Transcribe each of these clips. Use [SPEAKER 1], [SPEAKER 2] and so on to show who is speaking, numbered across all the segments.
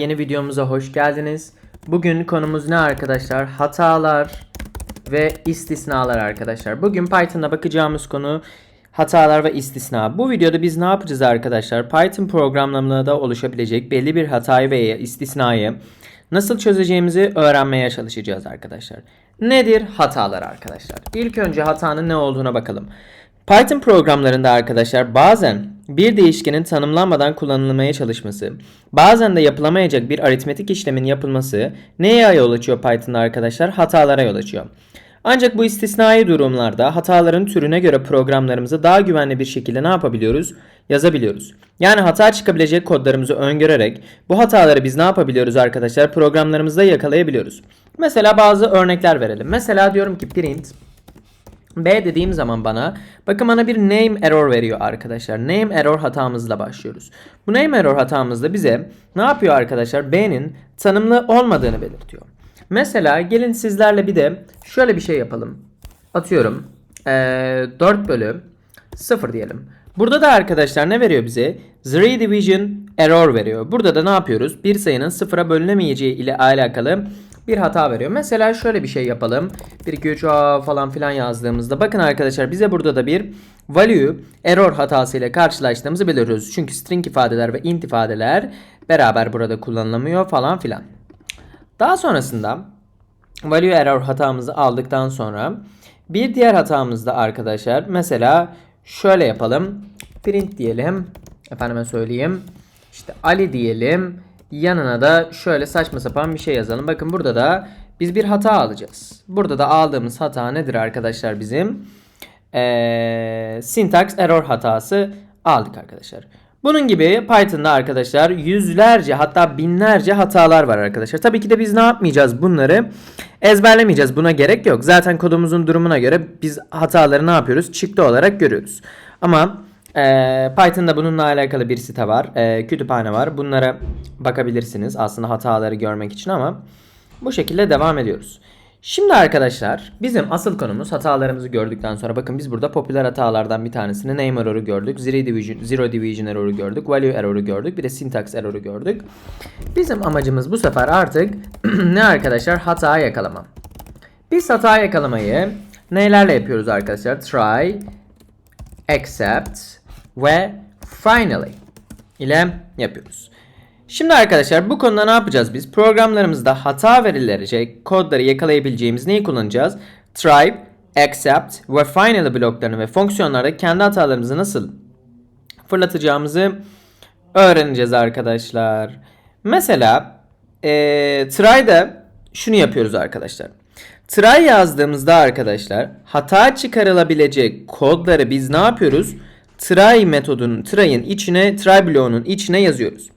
[SPEAKER 1] Yeni videomuza hoş geldiniz. Bugün konumuz ne arkadaşlar? Hatalar ve istisnalar arkadaşlar. Bugün Python'da bakacağımız konu hatalar ve istisna. Bu videoda biz ne yapacağız arkadaşlar? Python programlamada oluşabilecek belli bir hatayı veya istisnayı nasıl çözeceğimizi öğrenmeye çalışacağız arkadaşlar. Nedir hatalar arkadaşlar? İlk önce hatanın ne olduğuna bakalım. Python programlarında arkadaşlar bazen bir değişkenin tanımlanmadan kullanılmaya çalışması, bazen de yapılamayacak bir aritmetik işlemin yapılması neye yol açıyor Python'da arkadaşlar? Hatalara yol açıyor. Ancak bu istisnai durumlarda hataların türüne göre programlarımızı daha güvenli bir şekilde ne yapabiliyoruz? Yazabiliyoruz. Yani hata çıkabilecek kodlarımızı öngörerek bu hataları biz ne yapabiliyoruz arkadaşlar? Programlarımızda yakalayabiliyoruz. Mesela bazı örnekler verelim. Mesela diyorum ki print B dediğim zaman bana bakın bana bir name error veriyor arkadaşlar. Name error hatamızla başlıyoruz. Bu name error hatamızda bize ne yapıyor arkadaşlar? B'nin tanımlı olmadığını belirtiyor. Mesela gelin sizlerle bir de şöyle bir şey yapalım. Atıyorum ee, 4 bölü 0 diyelim. Burada da arkadaşlar ne veriyor bize? Three division error veriyor. Burada da ne yapıyoruz? Bir sayının sıfıra bölünemeyeceği ile alakalı bir hata veriyor. Mesela şöyle bir şey yapalım. 1 2 3 aa falan filan yazdığımızda bakın arkadaşlar bize burada da bir value error hatası ile karşılaştığımızı belirtiyoruz. Çünkü string ifadeler ve int ifadeler beraber burada kullanılamıyor falan filan. Daha sonrasında value error hatamızı aldıktan sonra bir diğer hatamızda arkadaşlar mesela şöyle yapalım. Print diyelim. Efendime söyleyeyim. İşte Ali diyelim. Yanına da şöyle saçma sapan bir şey yazalım. Bakın burada da biz bir hata alacağız. Burada da aldığımız hata nedir arkadaşlar bizim? Ee, syntax error hatası aldık arkadaşlar. Bunun gibi Python'da arkadaşlar yüzlerce hatta binlerce hatalar var arkadaşlar. Tabii ki de biz ne yapmayacağız bunları ezberlemeyeceğiz. Buna gerek yok. Zaten kodumuzun durumuna göre biz hataları ne yapıyoruz? Çıktı olarak görüyoruz. Ama e, Python'da bununla alakalı bir site var. E, kütüphane var. Bunlara bakabilirsiniz aslında hataları görmek için ama bu şekilde devam ediyoruz. Şimdi arkadaşlar bizim asıl konumuz hatalarımızı gördükten sonra bakın biz burada popüler hatalardan bir tanesini name error'u gördük. Zero division, zero division error'u gördük. Value error'u gördük. Bir de syntax error'u gördük. Bizim amacımız bu sefer artık ne arkadaşlar? Hata yakalama. Biz hata yakalamayı nelerle yapıyoruz arkadaşlar? Try, accept ve finally ile yapıyoruz. Şimdi arkadaşlar bu konuda ne yapacağız biz? Programlarımızda hata verilecek kodları yakalayabileceğimiz neyi kullanacağız? Try, accept ve finally bloklarını ve fonksiyonlarda kendi hatalarımızı nasıl fırlatacağımızı öğreneceğiz arkadaşlar. Mesela e, try'da şunu yapıyoruz arkadaşlar. Try yazdığımızda arkadaşlar hata çıkarılabilecek kodları biz ne yapıyoruz? Try metodunun, try'ın içine, try bloğunun içine yazıyoruz.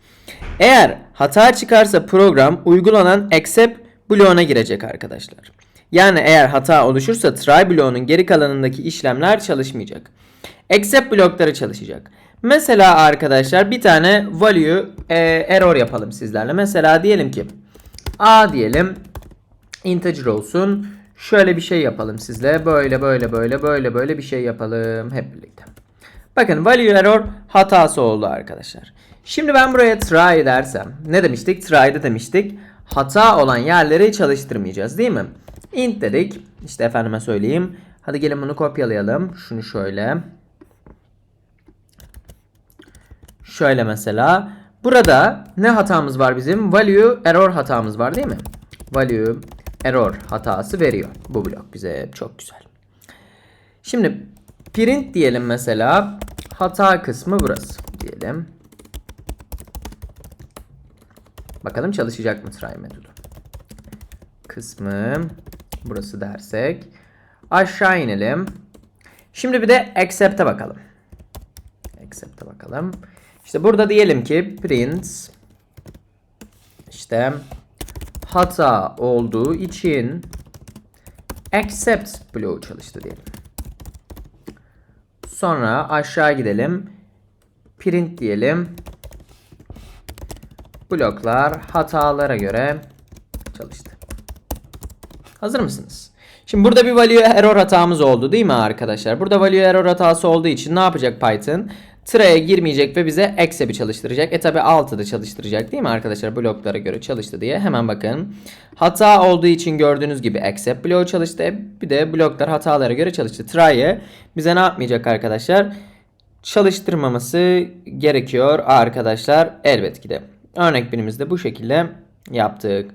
[SPEAKER 1] Eğer hata çıkarsa program uygulanan accept bloğuna girecek arkadaşlar. Yani eğer hata oluşursa try bloğunun geri kalanındaki işlemler çalışmayacak. Accept blokları çalışacak. Mesela arkadaşlar bir tane value e, error yapalım sizlerle. Mesela diyelim ki a diyelim integer olsun. Şöyle bir şey yapalım sizle. Böyle böyle böyle böyle böyle bir şey yapalım hep birlikte. Bakın value error hatası oldu arkadaşlar. Şimdi ben buraya try dersem ne demiştik? Try'de demiştik. Hata olan yerleri çalıştırmayacağız değil mi? Int dedik. İşte efendime söyleyeyim. Hadi gelin bunu kopyalayalım. Şunu şöyle. Şöyle mesela. Burada ne hatamız var bizim? Value error hatamız var değil mi? Value error hatası veriyor. Bu blok bize çok güzel. Şimdi print diyelim mesela. Hata kısmı burası diyelim. Bakalım çalışacak mı try metodu. Kısmı burası dersek. Aşağı inelim. Şimdi bir de accept'e bakalım. Accept'e bakalım. İşte burada diyelim ki print işte hata olduğu için accept bloğu çalıştı diyelim. Sonra aşağı gidelim. Print diyelim. Bloklar hatalara göre çalıştı. Hazır mısınız? Şimdi burada bir value error hatamız oldu değil mi arkadaşlar? Burada value error hatası olduğu için ne yapacak Python? Try'a girmeyecek ve bize accept'i çalıştıracak. E tabi 6'da çalıştıracak değil mi arkadaşlar? Bloklara göre çalıştı diye. Hemen bakın. Hata olduğu için gördüğünüz gibi accept bloğu çalıştı. Bir de bloklar hatalara göre çalıştı. Try'ı bize ne yapmayacak arkadaşlar? Çalıştırmaması gerekiyor arkadaşlar. Elbette ki de. Örnek birimizde bu şekilde yaptık.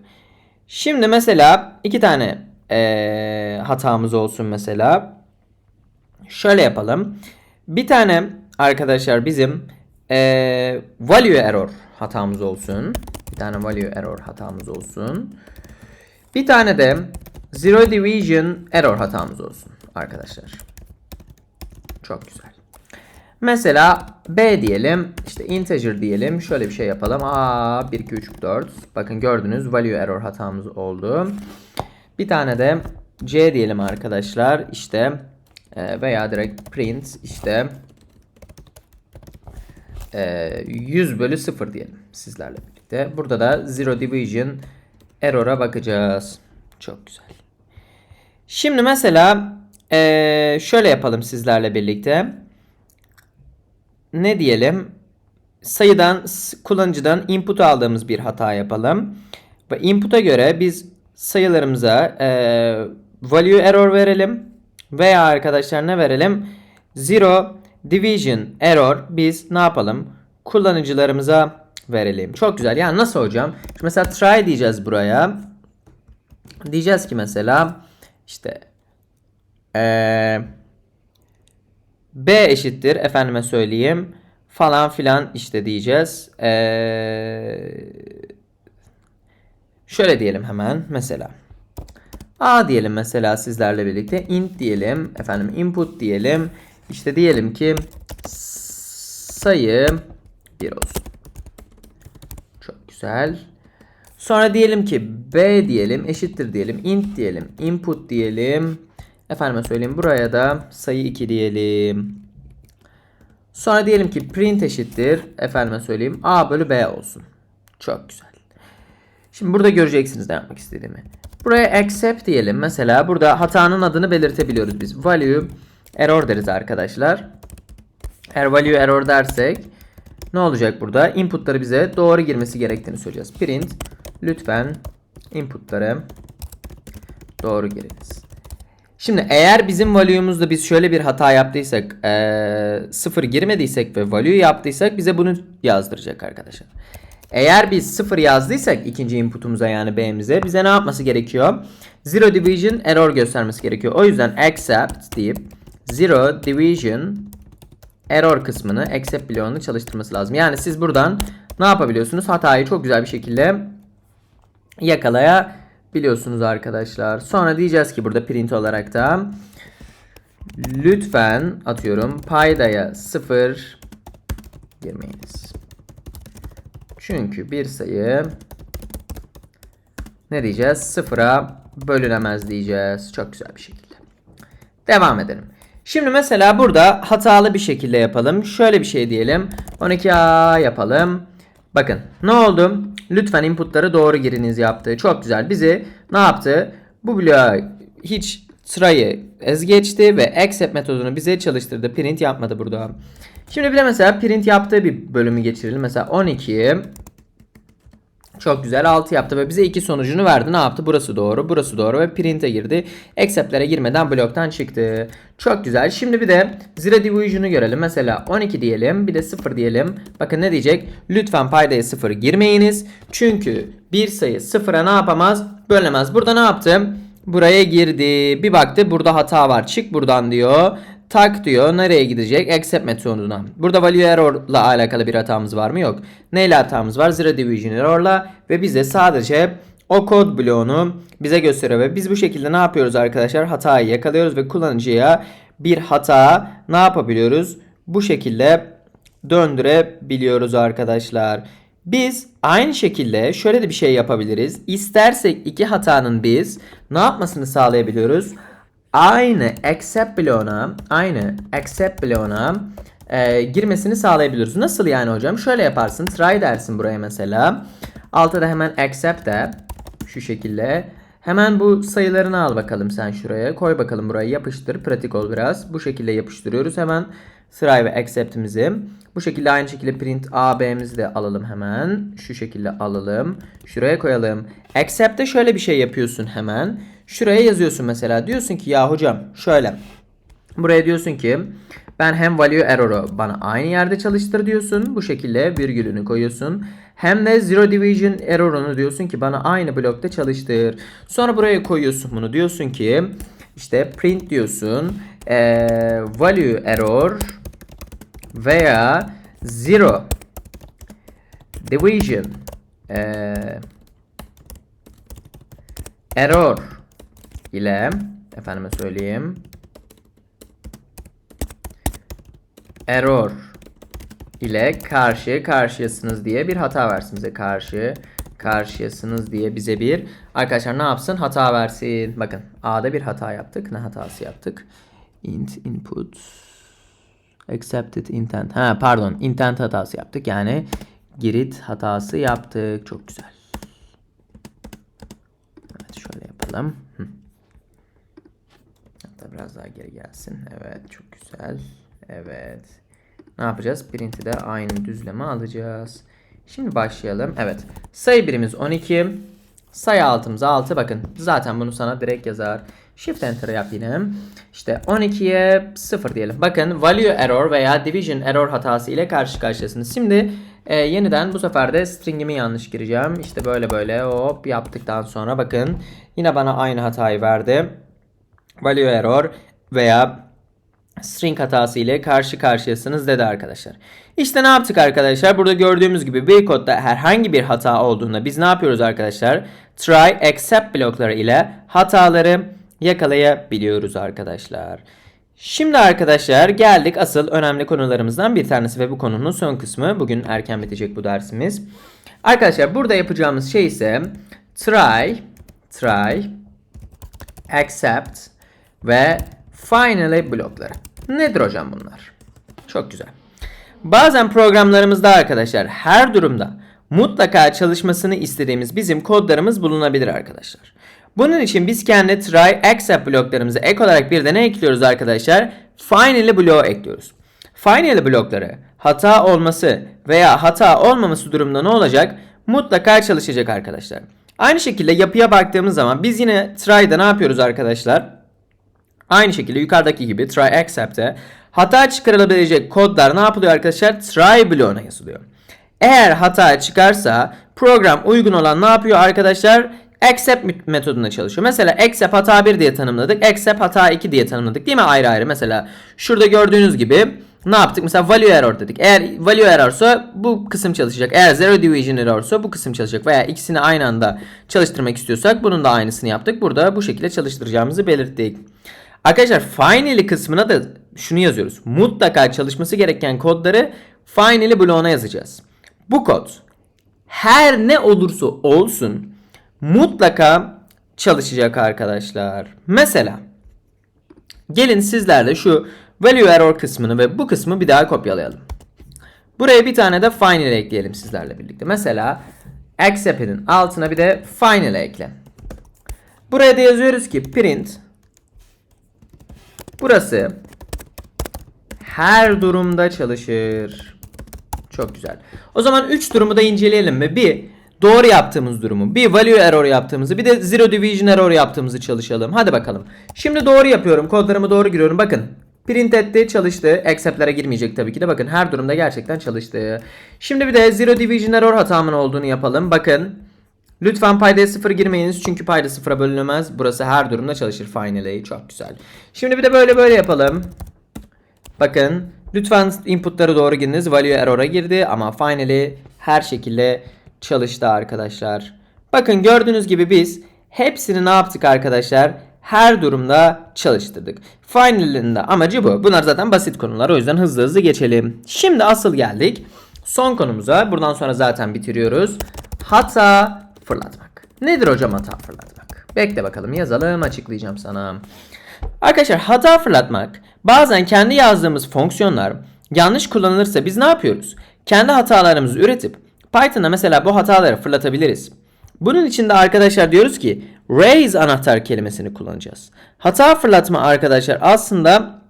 [SPEAKER 1] Şimdi mesela iki tane eee, hatamız olsun mesela. Şöyle yapalım. Bir tane arkadaşlar bizim eee, value error hatamız olsun. Bir tane value error hatamız olsun. Bir tane de zero division error hatamız olsun arkadaşlar. Çok güzel. Mesela B diyelim, işte integer diyelim. Şöyle bir şey yapalım. Aa 1 2 3 4. Bakın gördünüz value error hatamız oldu. Bir tane de C diyelim arkadaşlar. İşte veya direkt print işte 100 bölü 0 diyelim sizlerle birlikte. Burada da zero division error'a bakacağız. Çok güzel. Şimdi mesela e, şöyle yapalım sizlerle birlikte ne diyelim? Sayıdan kullanıcıdan input aldığımız bir hata yapalım. Ve input'a göre biz sayılarımıza e, value error verelim. Veya arkadaşlar ne verelim? Zero division error biz ne yapalım? Kullanıcılarımıza verelim. Çok güzel. Yani nasıl hocam? Şimdi mesela try diyeceğiz buraya. Diyeceğiz ki mesela işte eee B eşittir efendime söyleyeyim falan filan işte diyeceğiz. Ee, şöyle diyelim hemen mesela. A diyelim mesela sizlerle birlikte int diyelim efendim input diyelim. İşte diyelim ki sayı 1 olsun. Çok güzel. Sonra diyelim ki b diyelim eşittir diyelim int diyelim input diyelim. Efendime söyleyeyim buraya da sayı 2 diyelim. Sonra diyelim ki print eşittir efendime söyleyeyim a bölü b olsun. Çok güzel. Şimdi burada göreceksiniz ne yapmak istediğimi. Buraya accept diyelim. Mesela burada hatanın adını belirtebiliyoruz biz. Value error deriz arkadaşlar. Eğer value error dersek ne olacak burada? Inputları bize doğru girmesi gerektiğini söyleyeceğiz. Print lütfen inputları doğru giriniz. Şimdi eğer bizim value'umuzda biz şöyle bir hata yaptıysak, eee, sıfır girmediysek ve value yaptıysak bize bunu yazdıracak arkadaşlar. Eğer biz sıfır yazdıysak ikinci inputumuza yani b'mize bize ne yapması gerekiyor? Zero division error göstermesi gerekiyor. O yüzden accept deyip zero division error kısmını accept bloğunu çalıştırması lazım. Yani siz buradan ne yapabiliyorsunuz? Hatayı çok güzel bir şekilde yakalayabiliyorsunuz arkadaşlar. Sonra diyeceğiz ki burada print olarak da lütfen atıyorum paydaya 0 girmeyiniz. Çünkü bir sayı ne diyeceğiz? Sıfıra bölünemez diyeceğiz. Çok güzel bir şekilde. Devam edelim. Şimdi mesela burada hatalı bir şekilde yapalım. Şöyle bir şey diyelim. 12A yapalım. Bakın ne oldu? Lütfen inputları doğru giriniz yaptı. Çok güzel. Bizi ne yaptı? Bu bloğa hiç sırayı ez geçti ve accept metodunu bize çalıştırdı. Print yapmadı burada. Şimdi bir de mesela print yaptığı bir bölümü geçirelim. Mesela 12'yi çok güzel 6 yaptı ve bize iki sonucunu verdi. Ne yaptı? Burası doğru, burası doğru ve print'e girdi. Accept'lere girmeden bloktan çıktı. Çok güzel. Şimdi bir de zero division'u görelim. Mesela 12 diyelim, bir de 0 diyelim. Bakın ne diyecek? Lütfen paydaya 0 girmeyiniz. Çünkü bir sayı 0'a ne yapamaz? Bölemez. Burada ne yaptı? Buraya girdi. Bir baktı burada hata var. Çık buradan diyor. Tak diyor. Nereye gidecek? Accept metoduna. Burada value error'la alakalı bir hatamız var mı? Yok. Neyle hatamız var? Zero division error'la ve bize sadece o kod bloğunu bize gösteriyor ve biz bu şekilde ne yapıyoruz arkadaşlar? Hatayı yakalıyoruz ve kullanıcıya bir hata ne yapabiliyoruz? Bu şekilde döndürebiliyoruz arkadaşlar. Biz aynı şekilde şöyle de bir şey yapabiliriz. İstersek iki hatanın biz ne yapmasını sağlayabiliyoruz? Aynı accept bloğuna, aynı accept bloğuna e, girmesini sağlayabiliyoruz. Nasıl yani hocam? Şöyle yaparsın. Try dersin buraya mesela. Altta da hemen accept de şu şekilde. Hemen bu sayılarını al bakalım sen şuraya. Koy bakalım buraya yapıştır. Pratik ol biraz. Bu şekilde yapıştırıyoruz hemen. try ve accept'imizi. Bu şekilde aynı şekilde print a b'mizi de alalım hemen. Şu şekilde alalım. Şuraya koyalım. Accept'te şöyle bir şey yapıyorsun hemen. Şuraya yazıyorsun mesela. Diyorsun ki ya hocam şöyle. Buraya diyorsun ki ben hem value error'u bana aynı yerde çalıştır diyorsun. Bu şekilde virgülünü koyuyorsun. Hem de zero division error'unu diyorsun ki bana aynı blokta çalıştır. Sonra buraya koyuyorsun bunu. Diyorsun ki işte print diyorsun. Ee, value error veya zero division ee, error ile efendime söyleyeyim error ile karşı karşıyasınız diye bir hata versin bize. Karşı karşıyasınız diye bize bir arkadaşlar ne yapsın? Hata versin. Bakın A'da bir hata yaptık. Ne hatası yaptık? int input accepted intent. Ha pardon intent hatası yaptık. Yani grid hatası yaptık. Çok güzel. Evet şöyle yapalım. Biraz daha geri gelsin. Evet çok güzel. Evet. Ne yapacağız? Print'i de aynı düzleme alacağız. Şimdi başlayalım. Evet. Sayı birimiz 12. Sayı altımız 6. Bakın zaten bunu sana direkt yazar. Shift Enter yap yine. İşte 12'ye 0 diyelim. Bakın value error veya division error hatası ile karşı karşıyasınız. Şimdi e, yeniden bu sefer de string'imi yanlış gireceğim. İşte böyle böyle hop yaptıktan sonra bakın yine bana aynı hatayı verdi. Value error veya string hatası ile karşı karşıyasınız dedi arkadaşlar. İşte ne yaptık arkadaşlar? Burada gördüğümüz gibi bir kodda herhangi bir hata olduğunda biz ne yapıyoruz arkadaşlar? Try except blokları ile hataları yakalayabiliyoruz arkadaşlar. Şimdi arkadaşlar geldik asıl önemli konularımızdan bir tanesi ve bu konunun son kısmı. Bugün erken bitecek bu dersimiz. Arkadaşlar burada yapacağımız şey ise try, try, accept ve finally blokları. Nedir hocam bunlar? Çok güzel. Bazen programlarımızda arkadaşlar her durumda mutlaka çalışmasını istediğimiz bizim kodlarımız bulunabilir arkadaşlar. Bunun için biz kendi try accept bloklarımızı ek olarak bir de ne ekliyoruz arkadaşlar? Finally bloğu ekliyoruz. Finally blokları hata olması veya hata olmaması durumunda ne olacak? Mutlaka çalışacak arkadaşlar. Aynı şekilde yapıya baktığımız zaman biz yine try'da ne yapıyoruz arkadaşlar? Aynı şekilde yukarıdaki gibi try accept'e hata çıkarılabilecek kodlar ne yapılıyor arkadaşlar? Try bloğuna yazılıyor. Eğer hata çıkarsa program uygun olan ne yapıyor arkadaşlar? Accept metodunda çalışıyor. Mesela accept hata 1 diye tanımladık. Accept hata 2 diye tanımladık. Değil mi? Ayrı ayrı. Mesela şurada gördüğünüz gibi ne yaptık? Mesela value error dedik. Eğer value errorsa bu kısım çalışacak. Eğer zero division errorsa bu kısım çalışacak. Veya ikisini aynı anda çalıştırmak istiyorsak bunun da aynısını yaptık. Burada bu şekilde çalıştıracağımızı belirttik. Arkadaşlar finally kısmına da şunu yazıyoruz. Mutlaka çalışması gereken kodları finally bloğuna yazacağız. Bu kod her ne olursa olsun mutlaka çalışacak arkadaşlar. Mesela gelin sizlerle şu value error kısmını ve bu kısmı bir daha kopyalayalım. Buraya bir tane de final ekleyelim sizlerle birlikte. Mesela accept'in altına bir de final ekle. Buraya da yazıyoruz ki print Burası her durumda çalışır. Çok güzel. O zaman 3 durumu da inceleyelim mi? Bir doğru yaptığımız durumu, bir value error yaptığımızı, bir de zero division error yaptığımızı çalışalım. Hadi bakalım. Şimdi doğru yapıyorum. Kodlarımı doğru giriyorum. Bakın. Print etti, çalıştı. Accept'lere girmeyecek tabii ki de. Bakın her durumda gerçekten çalıştı. Şimdi bir de zero division error hatamın olduğunu yapalım. Bakın. Lütfen paydaya 0 girmeyiniz çünkü payda 0'a bölünemez. Burası her durumda çalışır finally. Çok güzel. Şimdi bir de böyle böyle yapalım. Bakın lütfen inputları doğru giriniz. Value error'a girdi ama finally her şekilde çalıştı arkadaşlar. Bakın gördüğünüz gibi biz hepsini ne yaptık arkadaşlar? Her durumda çalıştırdık. Final'in de amacı bu. Bunlar zaten basit konular. O yüzden hızlı hızlı geçelim. Şimdi asıl geldik. Son konumuza. Buradan sonra zaten bitiriyoruz. Hata fırlatmak. Nedir hocam hata fırlatmak? Bekle bakalım yazalım açıklayacağım sana. Arkadaşlar hata fırlatmak bazen kendi yazdığımız fonksiyonlar yanlış kullanılırsa biz ne yapıyoruz? Kendi hatalarımızı üretip Python'a mesela bu hataları fırlatabiliriz. Bunun için de arkadaşlar diyoruz ki raise anahtar kelimesini kullanacağız. Hata fırlatma arkadaşlar aslında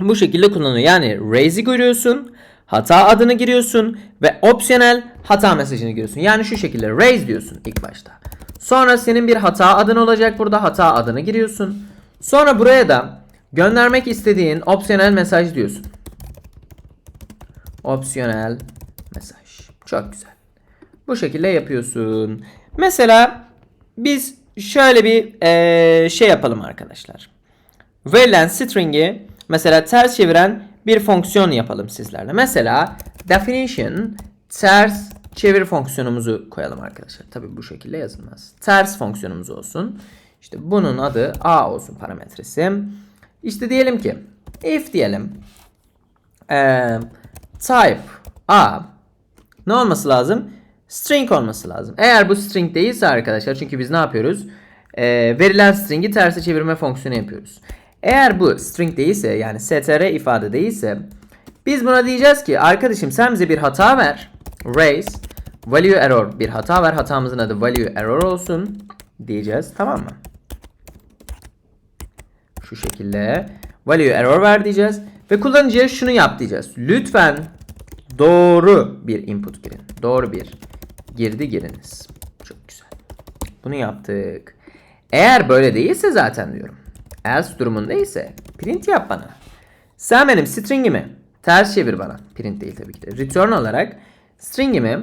[SPEAKER 1] bu şekilde kullanılıyor. Yani raise'i görüyorsun, hata adını giriyorsun ve opsiyonel hata mesajını giriyorsun. Yani şu şekilde raise diyorsun ilk başta. Sonra senin bir hata adın olacak burada. Hata adını giriyorsun. Sonra buraya da göndermek istediğin opsiyonel mesaj diyorsun. Opsiyonel mesaj. Çok güzel. Bu şekilde yapıyorsun. Mesela biz şöyle bir eee, şey yapalım arkadaşlar. Verilen string'i mesela ters çeviren bir fonksiyon yapalım sizlerle. Mesela definition ters çevir fonksiyonumuzu koyalım arkadaşlar. Tabi bu şekilde yazılmaz. Ters fonksiyonumuz olsun. İşte bunun adı a olsun parametresi. İşte diyelim ki if diyelim eee, type a ne olması lazım? String olması lazım. Eğer bu string değilse arkadaşlar çünkü biz ne yapıyoruz? Ee, verilen string'i terse çevirme fonksiyonu yapıyoruz. Eğer bu string değilse yani str ifade değilse biz buna diyeceğiz ki arkadaşım sen bize bir hata ver. Raise value error bir hata ver. Hatamızın adı value error olsun diyeceğiz. Tamam mı? Şu şekilde value error ver diyeceğiz. Ve kullanıcıya şunu yap diyeceğiz. Lütfen doğru bir input girin. Doğru bir girdi giriniz. Çok güzel. Bunu yaptık. Eğer böyle değilse zaten diyorum. Else durumunda ise print yap bana. Sen benim string'imi ters çevir bana. Print değil tabii ki de. Return olarak string'imi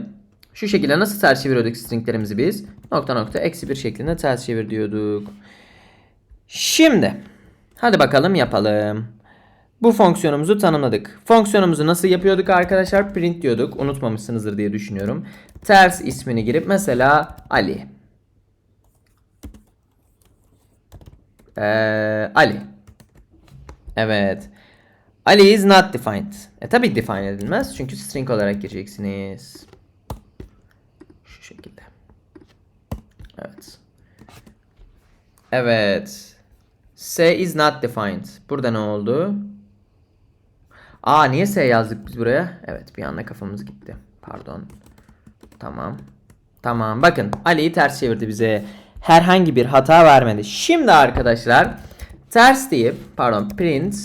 [SPEAKER 1] şu şekilde nasıl ters çeviriyorduk stringlerimizi biz? Nokta nokta eksi bir şeklinde ters çevir diyorduk. Şimdi hadi bakalım yapalım. Bu fonksiyonumuzu tanımladık. Fonksiyonumuzu nasıl yapıyorduk arkadaşlar? Print diyorduk. Unutmamışsınızdır diye düşünüyorum. Ters ismini girip mesela Ali. Ee, Ali. Evet. Ali is not defined. E tabi define edilmez. Çünkü string olarak gireceksiniz. Şu şekilde. Evet. Evet. S is not defined. Burada ne oldu? Aa niye S yazdık biz buraya? Evet bir anda kafamız gitti. Pardon. Tamam. Tamam bakın Ali'yi ters çevirdi bize. Herhangi bir hata vermedi. Şimdi arkadaşlar ters deyip pardon print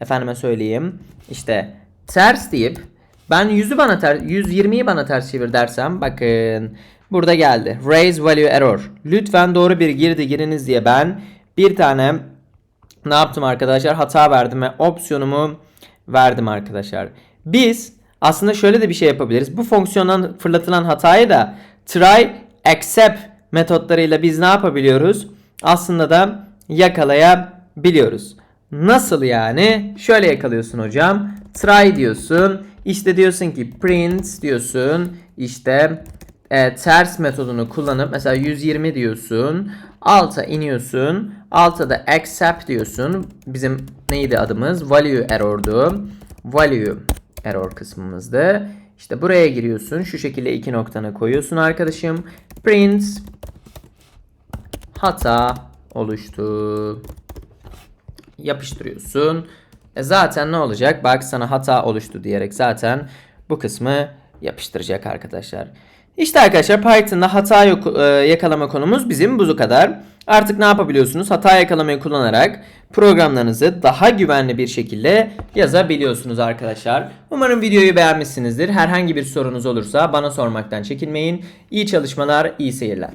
[SPEAKER 1] efendime söyleyeyim işte ters deyip ben 100'ü bana ters 120'yi bana ters çevir dersem bakın burada geldi. Raise value error. Lütfen doğru bir girdi giriniz diye ben bir tane ne yaptım arkadaşlar? Hata verdim ve opsiyonumu verdim arkadaşlar. Biz aslında şöyle de bir şey yapabiliriz. Bu fonksiyondan fırlatılan hatayı da try except metotlarıyla biz ne yapabiliyoruz? Aslında da yakalayabiliyoruz. Nasıl yani? Şöyle yakalıyorsun hocam. Try diyorsun. İşte diyorsun ki print diyorsun. İşte e, ters metodunu kullanıp mesela 120 diyorsun. Alta iniyorsun. Alta da accept diyorsun. Bizim neydi adımız? Value error'du. Value error kısmımızdı. İşte buraya giriyorsun. Şu şekilde iki noktanı koyuyorsun arkadaşım. Print hata oluştu. Yapıştırıyorsun. E zaten ne olacak? Bak sana hata oluştu diyerek zaten bu kısmı yapıştıracak arkadaşlar. İşte arkadaşlar Python'da hata yok, e, yakalama konumuz bizim bu kadar. Artık ne yapabiliyorsunuz? Hata yakalamayı kullanarak programlarınızı daha güvenli bir şekilde yazabiliyorsunuz arkadaşlar. Umarım videoyu beğenmişsinizdir. Herhangi bir sorunuz olursa bana sormaktan çekinmeyin. İyi çalışmalar, iyi seyirler.